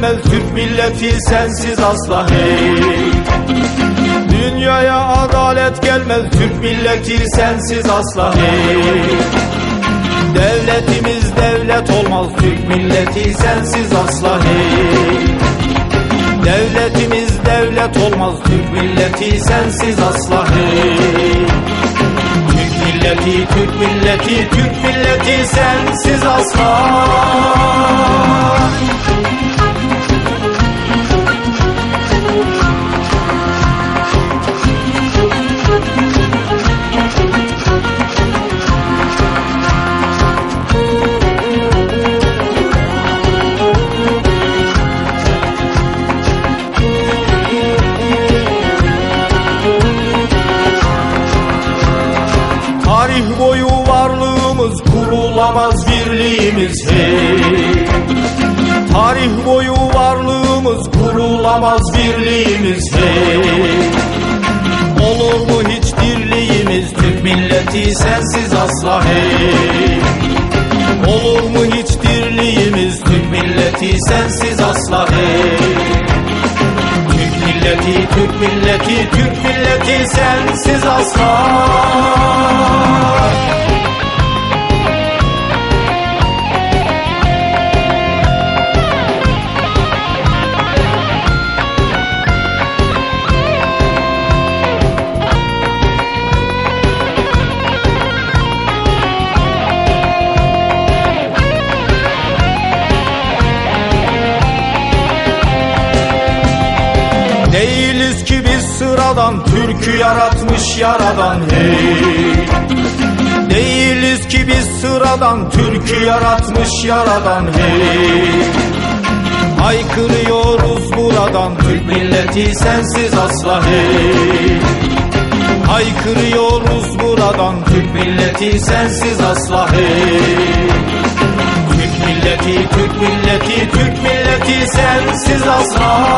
gelmez Türk milleti sensiz asla hey. Dünyaya adalet gelmez Türk milleti sensiz asla hey. Devletimiz devlet olmaz Türk milleti sensiz asla hey. Devletimiz devlet olmaz Türk milleti sensiz asla hey. Türk milleti Türk milleti Türk milleti sensiz asla boyu varlığımız kurulamaz birliğimiz. Hey. Tarih boyu varlığımız kurulamaz birliğimiz. Hey. Olur mu hiç dirliğimiz Türk milleti sensiz asla. Hey. Olur mu hiç dirliğimiz Türk milleti sensiz asla. Hey. Türk milleti, Türk milleti, Türk milleti sensiz asla Değiliz ki biz sıradan Türk'ü yaratmış yaradan. Hey. Değiliz ki biz sıradan Türk'ü yaratmış yaradan. Hey. Haykırıyoruz buradan Türk milleti sensiz asla. Hey. Haykırıyoruz buradan Türk milleti sensiz asla. Hey. Türk milleti, Türk milleti, Türk milleti sensiz asla